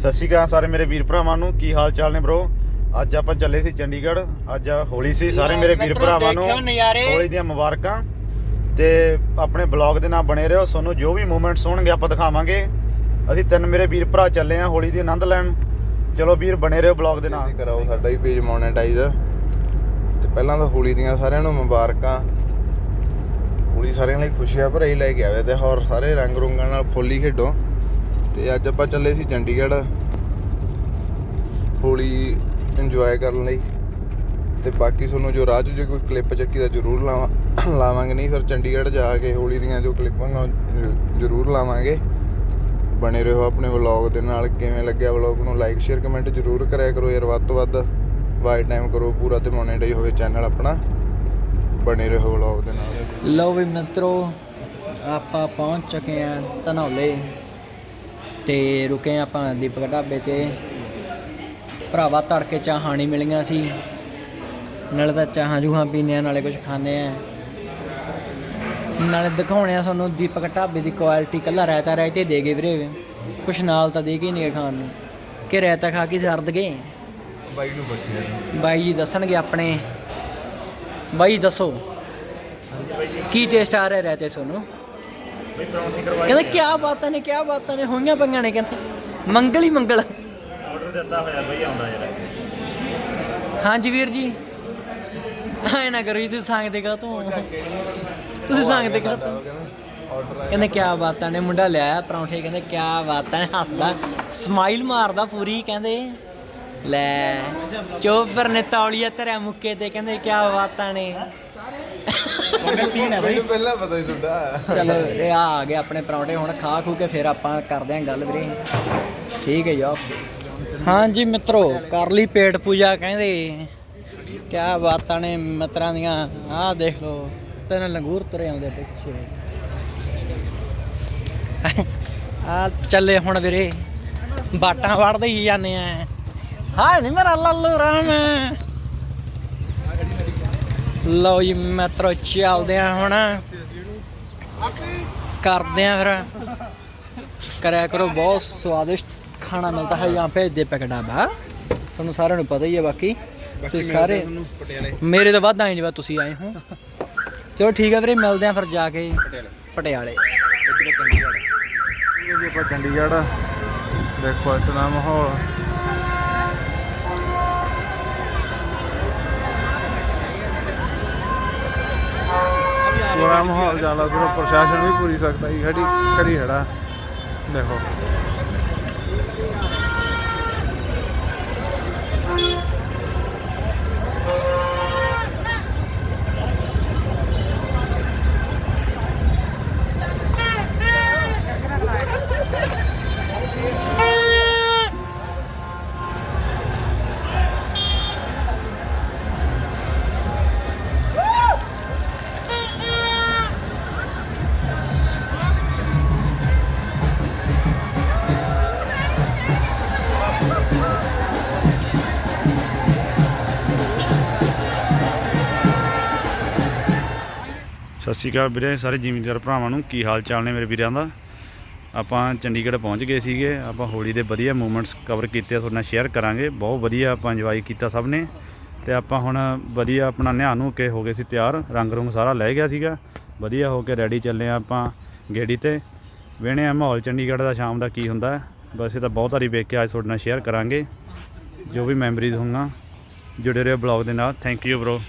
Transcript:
ਸਤਿ ਸ਼੍ਰੀ ਅਕਾਲ ਸਾਰੇ ਮੇਰੇ ਵੀਰ ਭਰਾਵਾਂ ਨੂੰ ਕੀ ਹਾਲ ਚਾਲ ਨੇ ਬ్రో ਅੱਜ ਆਪਾਂ ਚੱਲੇ ਸੀ ਚੰਡੀਗੜ੍ਹ ਅੱਜ ਹੋਲੀ ਸੀ ਸਾਰੇ ਮੇਰੇ ਵੀਰ ਭਰਾਵਾਂ ਨੂੰ। ਹੋਲੀ ਦੀਆਂ ਮੁਬਾਰਕਾਂ। ਤੇ ਆਪਣੇ ਬਲੌਗ ਦੇ ਨਾਲ ਬਣੇ ਰਹੋ ਤੁਹਾਨੂੰ ਜੋ ਵੀ ਮੂਮੈਂਟਸ ਹੋਣਗੇ ਆਪਾਂ ਦਿਖਾਵਾਂਗੇ। ਅਸੀਂ ਤਿੰਨ ਮੇਰੇ ਵੀਰ ਭਰਾ ਚੱਲੇ ਆ ਹੋਲੀ ਦੀ ਆਨੰਦ ਲੈਣ। ਚਲੋ ਵੀਰ ਬਣੇ ਰਹੋ ਬਲੌਗ ਦੇ ਨਾਲ। ਕਰਾਓ ਸਾਡਾ ਹੀ ਪੇਜ ਮੋਨੇਟਾਈਜ਼ ਤੇ ਪਹਿਲਾਂ ਤਾਂ ਹੋਲੀ ਦੀਆਂ ਸਾਰਿਆਂ ਨੂੰ ਮੁਬਾਰਕਾਂ। ਹੋਲੀ ਸਾਰਿਆਂ ਲਈ ਖੁਸ਼ੀਆਂ ਭਰੀ ਲੈ ਕੇ ਆਵੇ ਤੇ ਹੋਰ ਸਾਰੇ ਰੰਗ ਰੁੰਗਾਂ ਨਾਲ ਫੁੱਲੀ ਖੇਡੋ। ਤੇ ਅੱਜ ਆਪਾਂ ਚੱਲੇ ਸੀ ਚੰਡੀਗੜ੍ਹ। ਹੋਲੀ ਇੰਜੋਏ ਕਰਨ ਲਈ। ਤੇ ਬਾਕੀ ਤੁਹਾਨੂੰ ਜੋ ਰਾਹ 'ਚ ਜੇ ਕੋਈ ਕਲਿੱਪ ਚੱਕੀ ਤਾਂ ਜ਼ਰੂਰ ਲਾਵਾਂ, ਲਾਵਾਂਗੇ। ਨਹੀਂ, ਫਿਰ ਚੰਡੀਗੜ੍ਹ ਜਾ ਕੇ ਹੋਲੀ ਦੀਆਂ ਜੋ ਕਲਿੱਪਾਂ ਉਹ ਜ਼ਰੂਰ ਲਾਵਾਂਗੇ। ਬਣੇ ਰਹੋ ਆਪਣੇ ਵਲੌਗ ਦੇ ਨਾਲ। ਕਿਵੇਂ ਲੱਗਿਆ ਵਲੌਗ ਨੂੰ ਲਾਈਕ ਸ਼ੇਅਰ ਕਮੈਂਟ ਜ਼ਰੂਰ ਕਰਿਆ ਕਰੋ ਯਾਰ। ਵੱਧ ਤੋਂ ਵੱਧ ਵਾਚ ਟਾਈਮ ਕਰੋ ਪੂਰਾ ਤੇ ਮੋਨੇਟਾਈਜ਼ ਹੋਵੇ ਚੈਨਲ ਆਪਣਾ। ਬਣੇ ਰਹੋ ਵਲੌਗ ਦੇ ਨਾਲ। ਲਓ ਵੀ ਮਿੱਤਰੋ, ਆਪਾਂ ਪਹੁੰਚ ਚੁੱਕੇ ਆ ਧਨੌਲੇ। ਤੇ ਰੁਕੇ ਆਪਾਂ ਦੀਪਕ ਢਾਬੇ ਤੇ। ਭਰਾਵਾ ਤੜਕੇ ਚਾਹਾਂ ਨਹੀਂ ਮਿਲੀਆਂ ਸੀ। ਨਾਲੇ ਤਾਂ ਚਾਹਾਂ ਜੂਹਾਂ ਪੀਨੇ ਆ ਨਾਲੇ ਕੁਝ ਖਾਣੇ ਆ ਨਾਲੇ ਦਿਖਾਉਣੇ ਆ ਤੁਹਾਨੂੰ ਦੀਪਕ ਢਾਬੇ ਦੀ ਕੁਆਲਿਟੀ ਕੱਲਾ ਰਾਇਤਾ ਰਾਇਤੇ ਦੇ ਗਏ ਵੀਰੇ। ਕੁਛ ਨਾਲ ਤਾਂ ਦੇ ਕੇ ਨਹੀਂ ਖਾਣ ਨੂੰ। ਕਿ ਰਾਇਤਾ ਖਾ ਕੇ ਸਰਦ ਗਏ? ਬਾਈ ਨੂੰ ਬੱਚਿਆ ਬਾਈ ਜੀ ਦੱਸਣਗੇ ਆਪਣੇ। ਬਾਈ ਦੱਸੋ। ਕੀ ਟੇਸਟ ਆ ਰਿਹਾ ਰਹਤੇ ਸੋਨੂੰ ਕਹਿੰਦੇ ਕੀ ਬਾਤਾਂ ਨੇ ਕੀ ਬਾਤਾਂ ਨੇ ਹੋਈਆਂ ਪੰਗਾਂ ਨੇ ਕਹਿੰਦੇ। ਮੰਗਲ ਹੀ ਮੰਗਲ। ਆਰਡਰ ਦਿੱਤਾ ਹੋਇਆ ਬਈ ਆਉਂਦਾ ਜਰਾ। ਹਾਂਜੀ ਵੀਰ ਜੀ। ਐ ਨਾ ਕਰੋ ਜੀ ਤੁਸੀਂ ਸੰਗਦੇ ਕਾ ਤੂੰ। ਤੁਸੀਂ ਸੰਗਦੇ ਕਾ ਤੂੰ। ਆਰਡਰ ਕਹਿੰਦੇ ਕੀ ਬਾਤਾਂ ਨੇ ਮੁੰਡਾ ਲਿਆਇਆ ਪਰੌਂਠੇ ਕਹਿੰਦੇ ਕੀ ਬਾਤਾਂ ਨੇ ਹੱਸਦਾ। ਸਮਾਈਲ ਮਾਰਦਾ ਪੂਰੀ ਕਹਿੰਦੇ। ਲੈ ਚੋਪਰ ਨੇ ਤੌਲੀਆ ਧਰਿਆ ਮੁੱਕੇ ਤੇ ਕਹਿੰਦੇ ਕੀ ਬਾਤਾਂ ਨੇ। ਮੈਨੂੰ ਪਹਿਲਾਂ ਪਤਾ ਹੀ ਤੁਹਾਡਾ। ਚਲੋ ਇਹ ਆ ਆ ਗਏ ਆਪਣੇ ਪਰੌਂਠੇ ਹੁਣ ਖਾ ਖੂ ਕੇ ਫਿਰ ਆਪਾਂ ਕਰਦੇ ਆਂ ਗੱਲ ਵੀਰੇ। ਠੀਕ ਹੈ ਜੀ ਓਕੇ। ਹਾਂਜੀ ਮਿੱਤਰੋ ਕਰ ਲਈ ਪੇਟ ਪੂਜਾ ਕਹਿੰਦੇ। ਕਿਆ ਬਾਤਾਂ ਨੇ ਮਿੱਤਰਾਂ ਦੀਆਂ। ਆਹ ਦੇਖ ਲਓ ਤਿੰਨ ਲੰਗੂਰ ਤੁਰੇ ਆਉਂਦੇ ਪਿੱਛੇ। ਆ ਚੱਲੇ ਹੁਣ ਵੀਰੇ। ਬਾਟਾਂ ਵੜਦੇ ਹੀ ਜਾਂਦੇ ਆ। ਹਾਏ ਨਹੀਂ ਮੇਰਾ ਲੱਲੂ ਰਾਮ। ਲਓ ਜੀ ਮਿੱਤਰੋ ਚੱਲਦੇ ਆ ਹੁਣ। ਕਰਦੇ ਆ ਫਿਰ। ਕਰਿਆ ਕਰੋ ਬਹੁਤ ਸਵਾਦਿਸ਼ਟ ਖਾਣਾ ਮਿਲਦਾ ਹੈ ਯਹਾਂ ਪੇ ਦੀਪਕ ਢਾਬਾ ਤੁਹਾਨੂੰ ਸਾਰਿਆਂ ਨੂੰ ਪਤਾ ਹੀ ਹੈ ਬਾਕੀ। ਤੁਸੀਂ ਸਾਰੇ ਪਟਿਆਲੇ। ਮੇਰੇ ਤੋਂ ਵੱਧ ਆਏ ਨਹੀਂ ਵਾ ਤੁਸੀਂ ਆਏ ਹੋ। ਚਲੋ ਠੀਕ ਹੈ ਵੀਰੇ ਮਿਲਦੇ ਆ ਫਿਰ ਜਾ ਕੇ ਪਟਿਆਲੇ। ਜੀ ਆਪਾਂ ਚੰਡੀਗੜ੍ਹ। ਦੇਖੋ ਇਸ ਦਾ ਮਾਹੌਲ। ਪੂਰਾ ਮਾਹੌਲ ਚੱਲਦਾ ਪੂਰਾ ਪ੍ਰਸ਼ਾਸਨ ਵੀ ਪੂਰੀ ਸਕਦਾ ਹੀ ਖੜੀ ਕਰੀ ਖੜਾ। ਦੇਖੋ। ਸਤਿ ਸ਼੍ਰੀ ਅਕਾਲ ਵੀਰੇ, ਸਾਰੇ ਜ਼ਿਮੀਂਦਾਰ ਭਰਾਵਾਂ ਨੂੰ ਕੀ ਹਾਲ ਚਾਲ ਨੇ ਮੇਰੇ ਵੀਰਾਂ ਦਾ? ਆਪਾਂ ਚੰਡੀਗੜ੍ਹ ਪਹੁੰਚ ਗਏ ਸੀਗੇ, ਆਪਾਂ ਹੋਲੀ ਦੇ ਵਧੀਆ ਮੂਮੈਂਟਸ ਕਵਰ ਕੀਤੇ ਆ, ਤੁਹਾਡੇ ਨਾਲ ਸ਼ੇਅਰ ਕਰਾਂਗੇ। ਬਹੁਤ ਵਧੀਆ ਆਪਾਂ ਇੰਜੋਏ ਕੀਤਾ ਸਭ ਨੇ। ਤੇ ਆਪਾਂ ਹੁਣ ਵਧੀਆ ਆਪਣਾ ਨਿਆਂ ਨੂੰ ਕੇ ਹੋ ਗਏ ਸੀ ਤਿਆਰ, ਰੰਗ ਰੁੰਗ ਸਾਰਾ ਲੈ ਗਿਆ ਸੀਗਾ। ਵਧੀਆ ਹੋ ਕੇ ਰੈਡੀ ਚੱਲੇ ਆ ਆਪਾਂ ਗੇੜੀ ਤੇ। ਵੇਣੇ ਆ ਮਾਹੌਲ ਚੰਡੀਗੜ੍ਹ ਦਾ ਸ਼ਾਮ ਦਾ ਕੀ ਹੁੰਦਾ। ਵੈਸੇ ਤਾਂ ਬਹੁਤ ਸਾਰੀ ਵੇਖ ਕੇ ਅੱਜ ਤੁਹਾਡੇ ਨਾਲ ਸ਼ੇਅਰ ਕਰਾਂਗੇ। ਜੋ ਵੀ ਮੈਮਰੀਜ਼ ਹੋਣਗਾ ਜੁੜੇ ਰਹੋ ਬਲੌਗ ਦੇ ਨਾਲ। Thank you bro